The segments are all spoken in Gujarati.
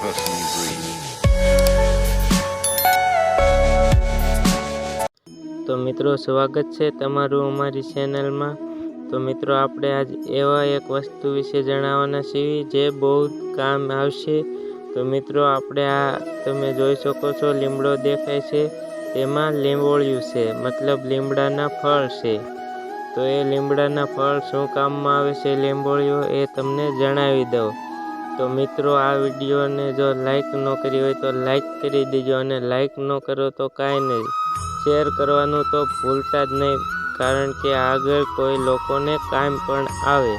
person you breathe. તો મિત્રો, સ્વાગત છે તમારું અમારી ચેનલમાં. તો મિત્રો, આપણે આજ એવા એક વસ્તુ વિશે જણાવવાના છીએ જે બહુ કામ આવશે. તો મિત્રો, આપણે આ તમે જોઈ શકો છો, લીમડો દેખાય છે. તેમાં લીંબોળિયું છે, મતલબ લીમડાના ફળ છે. તો એ લીમડાના ફળ શું કામમાં આવે છે, લીંબોળિયું, એ તમને જણાવી દઉં. તો મિત્રો, આ વિડીયોને જો લાઈક ન કરી હોય તો લાઈક કરી દેજો અને લાઈક ન કરો તો કાંઈ નહીં. શેર કરવાનું તો ભૂલતા જ નહીં, કારણ કે આગળ કોઈ લોકોને કામ પણ આવે.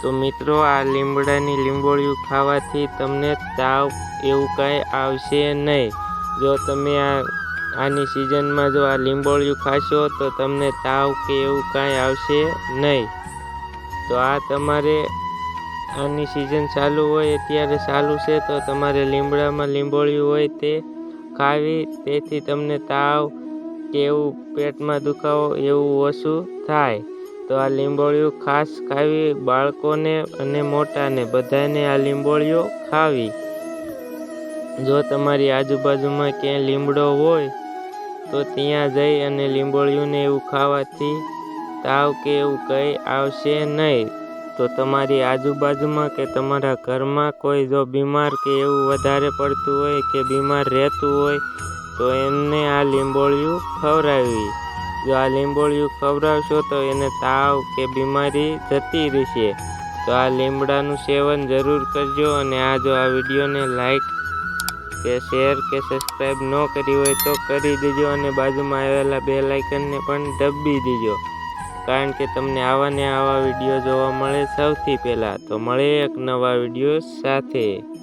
તો મિત્રો, આ લીમડાની લીંબોળિયું ખાવાથી તમને તાવ એવું કાંઈ આવશે નહીં. જો તમે આ, આની સિઝનમાં જો આ લીંબોળિયું ખાશો તો તમને તાવ કે એવું કાંઈ આવશે નહીં. તો આ તમારે આની સિઝન ચાલુ હોય, અત્યારે ચાલુ છે, તો તમારે લીમડામાં લીંબોળિયું હોય તે ખાવી, તેથી તમને તાવ કે એવું પેટમાં દુખાવો એવું ઓછું થાય. તો આ લીંબોળિયું ખાસ ખાવી, બાળકોને અને મોટાને, બધાને આ લીંબોળીઓ ખાવી. જો તમારી આજુબાજુમાં ક્યાંય લીમડો હોય, તો ત્યાં જઈ અને લીંબોળિયુંને એવું ખાવાથી તાવ કે એવું કંઈ આવશે નહીં. તો તમારી આજુબાજુમાં કે તમારા ઘરમાં કોઈ જો બીમાર કે એવું વધારે પડતું હોય કે બીમાર રહેતું હોય, તો એમને આ લીંબોળિયું ખવડાવવી જો આ લીંબોળિયું ખવડાવશો તો એને તાવ કે બીમારી જતી રહેશે. તો આ લીમડાનું સેવન જરૂર કરજો અને આ જો આ વિડીયોને લાઈક કે શેર કે સબસ્ક્રાઈબ ન કરી હોય તો કરી દેજો અને બાજુમાં આવેલા બે લાઇકનને પણ દબી દેજો. કારણ કે તમને આવા ને આવા વીડિયો જોવા મળે સૌથી પહેલાં. તો મળે એક નવા વીડિયો સાથે.